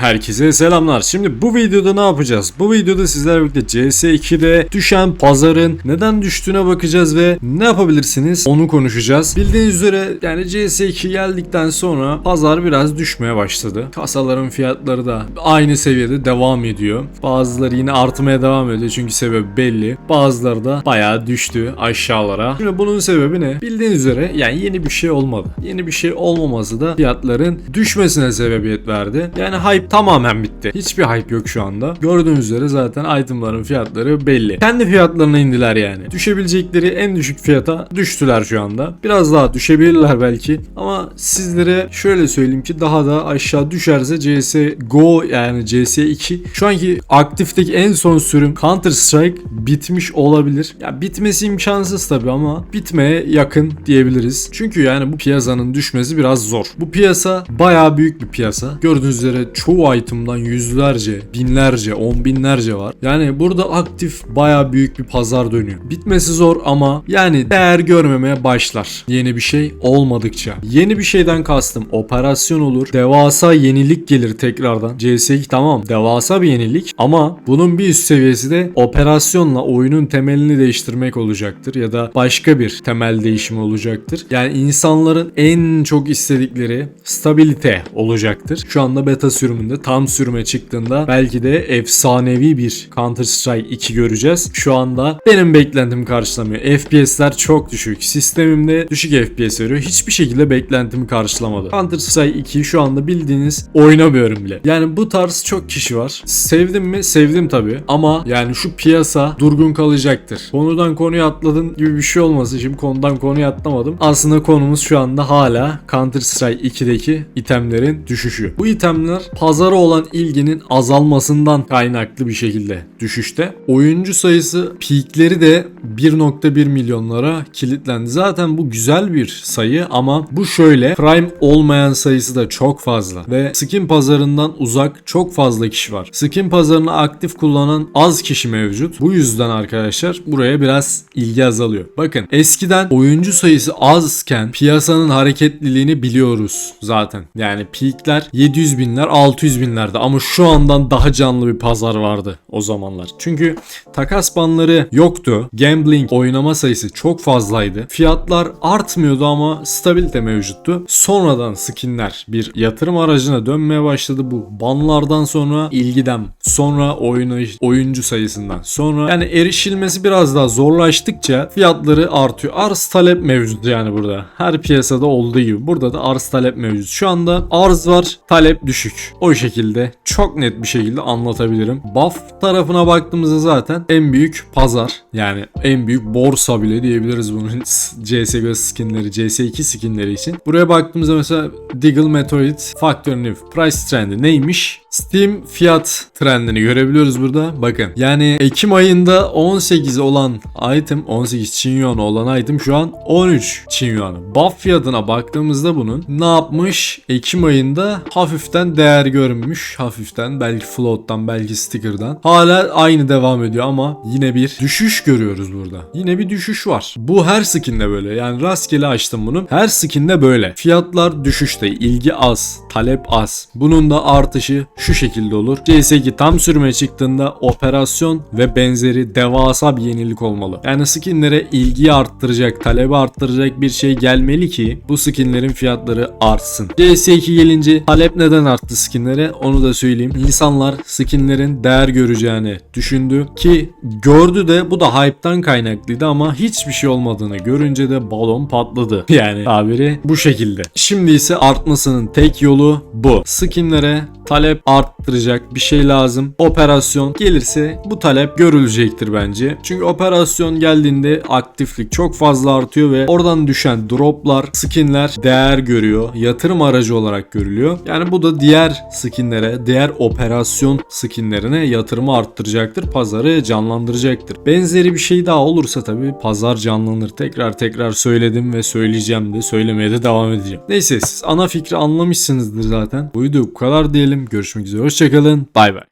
Herkese selamlar. Şimdi bu videoda ne yapacağız? Bu videoda sizlerle birlikte CS2'de düşen pazarın neden düştüğüne bakacağız ve ne yapabilirsiniz onu konuşacağız. Bildiğiniz üzere yani CS2 geldikten sonra pazar biraz düşmeye başladı. Kasaların fiyatları da aynı seviyede devam ediyor. Bazıları yine artmaya devam ediyor çünkü sebebi belli. Bazıları da bayağı düştü aşağılara. Şimdi bunun sebebi ne? Bildiğiniz üzere yani yeni bir şey olmadı. Yeni bir şey olmaması da fiyatların düşmesine sebebiyet verdi. Yani hype tamamen bitti. Hiçbir hype yok şu anda. Gördüğünüz üzere zaten itemların fiyatları belli. Kendi fiyatlarına indiler yani. Düşebilecekleri en düşük fiyata düştüler şu anda. Biraz daha düşebilirler belki ama sizlere şöyle söyleyeyim ki daha da aşağı düşerse CS GO yani CS2 şu anki aktifteki en son sürüm Counter Strike bitmiş olabilir. Ya bitmesi imkansız tabi ama bitmeye yakın diyebiliriz. Çünkü yani bu piyasanın düşmesi biraz zor. Bu piyasa bayağı büyük bir piyasa. Gördüğünüz üzere çoğu item'dan yüzlerce, binlerce, on binlerce var. Yani burada aktif bayağı büyük bir pazar dönüyor. Bitmesi zor ama yani değer görmemeye başlar. Yeni bir şey olmadıkça. Yeni bir şeyden kastım operasyon olur. Devasa yenilik gelir tekrardan. CS2 tamam devasa bir yenilik ama bunun bir üst seviyesi de operasyonla oyunun temelini değiştirmek olacaktır ya da başka bir temel değişim olacaktır. Yani insanların en çok istedikleri stabilite olacaktır. Şu anda beta sürümünde tam sürüme çıktığında belki de efsanevi bir Counter Strike 2 göreceğiz. Şu anda benim beklentim karşılamıyor. FPS'ler çok düşük. Sistemimde düşük FPS veriyor. Hiçbir şekilde beklentimi karşılamadı. Counter Strike 2 şu anda bildiğiniz oynamıyorum bile. Yani bu tarz çok kişi var. Sevdim mi? Sevdim tabi. Ama yani şu piyasa durgun kalacaktır. Konudan konuya atladın gibi bir şey olmasın. Şimdi konudan konuya atlamadım. Aslında konumuz şu anda hala Counter Strike 2'deki itemlerin düşüşü. Bu itemler pazara olan ilginin azalmasından kaynaklı bir şekilde düşüşte. Oyuncu sayısı peakleri de 1.1 milyonlara kilitlendi. Zaten bu güzel bir sayı ama bu şöyle prime olmayan sayısı da çok fazla ve skin pazarından uzak çok fazla kişi var. Skin pazarını aktif kullanan az kişi mevcut. Bu yüzden arkadaşlar buraya biraz ilgi azalıyor. Bakın eskiden oyuncu sayısı azken piyasanın hareketliliğini biliyoruz zaten. Yani peakler 700 binler 600 binlerde ama şu andan daha canlı bir pazar vardı o zamanlar. Çünkü takas banları yoktu. Gambling oynama sayısı çok fazlaydı. Fiyatlar artmıyordu ama stabilite mevcuttu. Sonradan skinler bir yatırım aracına dönmeye başladı bu. Banlardan sonra ilgiden, sonra oyunu, oyuncu sayısından, sonra yani erişilmesi biraz daha zorlaştıkça fiyatları artıyor. Arz talep mevcut yani burada. Her piyasada olduğu gibi burada da arz talep mevcut. Şu anda arz var, talep düşük. O şekilde çok net bir şekilde anlatabilirim. Buff tarafına baktığımızda zaten en büyük pazar yani en büyük borsa bile diyebiliriz bunun CSGO skinleri, CS2 skinleri için. Buraya baktığımızda mesela Deagle Meteorid Factor New Price trendi neymiş? Steam fiyat trendini görebiliyoruz burada. Bakın yani Ekim ayında 18 olan item 18 Çin Yuan'ı olan item şu an 13 Çin Yuan'ı. Buff fiyatına baktığımızda bunun ne yapmış? Ekim ayında hafiften değer görmüş. Hafiften belki float'tan belki sticker'dan. Hala aynı devam ediyor ama yine bir düşüş görüyoruz burada. Yine bir düşüş var. Bu her skinde böyle. Yani rastgele açtım bunu. Her skinde böyle. Fiyatlar düşüşte. ilgi az. Talep az. Bunun da artışı şu şekilde olur. CS2 tam sürüme çıktığında operasyon ve benzeri devasa bir yenilik olmalı. Yani skinlere ilgiyi arttıracak, talebi arttıracak bir şey gelmeli ki bu skinlerin fiyatları artsın. CS2 gelince talep neden arttı skinlere onu da söyleyeyim. İnsanlar skinlerin değer göreceğini düşündü ki gördü de bu da hype'tan kaynaklıydı ama hiçbir şey olmadığını görünce de balon patladı. Yani tabiri bu şekilde. Şimdi ise artmasının tek yolu bu. Skinlere talep arttıracak bir şey lazım. Operasyon gelirse bu talep görülecektir bence. Çünkü operasyon geldiğinde aktiflik çok fazla artıyor ve oradan düşen droplar, skinler değer görüyor. Yatırım aracı olarak görülüyor. Yani bu da diğer skinlere, diğer operasyon skinlerine yatırımı arttıracaktır. Pazarı canlandıracaktır. Benzeri bir şey daha olursa tabii pazar canlanır. Tekrar tekrar söyledim ve söyleyeceğim de söylemeye de devam edeceğim. Neyse siz ana fikri anlamışsınızdır zaten. Bu video bu kadar diyelim. Görüşmek üzere. Hoşçakalın. Bay bay.